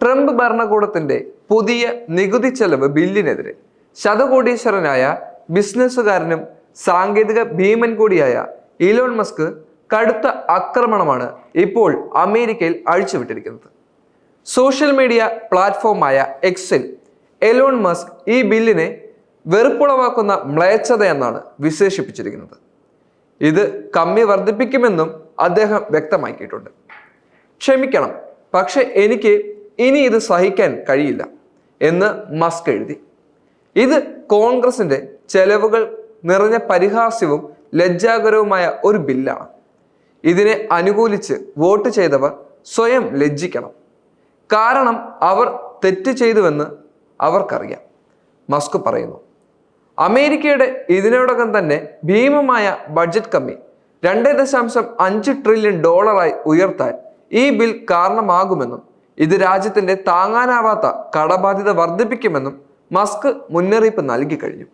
Trump ഭരണകൂടത്തിന്റെ പുതിയ നികുതി ചെലവ് ബില്ലിനെതിരെ ശതകോടീശ്വരനായ ബിസിനസ്സുകാരനും സാങ്കേതിക ഭീമൻ കൂടിയായ ഇലോൺ മസ്ക് കടുത്ത ആക്രമണമാണ് ഇപ്പോൾ അമേരിക്കയിൽ അഴിച്ചുവിട്ടിരിക്കുന്നത്. സോഷ്യൽ മീഡിയ പ്ലാറ്റ്ഫോമായ എക്സിൽ എലോൺ മസ്ക് ഈ ബില്ലിനെ വെറുപ്പുളവാക്കുന്ന മ്ലേച്ഛതയെന്നാണ് വിശേഷിപ്പിച്ചിരിക്കുന്നത്. ഇത് കമ്മി വർദ്ധിപ്പിക്കുമെന്നും അദ്ദേഹം വ്യക്തമാക്കിയിട്ടുണ്ട്. ക്ഷമിക്കണം പക്ഷെ എനിക്ക് ഇനി ഇത് സഹിക്കാൻ കഴിയില്ല എന്ന് മസ്ക് എഴുതി. ഇത് കോൺഗ്രസിന്റെ ചെലവുകൾ നിറഞ്ഞ പരിഹാസ്യവും ലജ്ജാകരവുമായ ഒരു ബില്ലാണ്. ഇതിനെ അനുകൂലിച്ച് വോട്ട് ചെയ്തവർ സ്വയം ലജ്ജിക്കണം. കാരണം അവർ തെറ്റ് ചെയ്തുവെന്ന് അവർക്കറിയാം. മസ്ക് പറയുന്നു അമേരിക്കയുടെ ഇതിനോടകം തന്നെ ഭീമമായ ബഡ്ജറ്റ് കമ്മി രണ്ട് ദശാംശം അഞ്ച് ട്രില്യൺ ഡോളറായി ഉയർത്താൻ ഈ ബിൽ കാരണമാകുമെന്നും ഇത് രാജ്യത്തിന്റെ താങ്ങാനാവാത്ത കടബാധ്യത വർദ്ധിപ്പിക്കുമെന്നും മസ്ക് മുന്നറിയിപ്പ് നൽകി കഴിഞ്ഞു.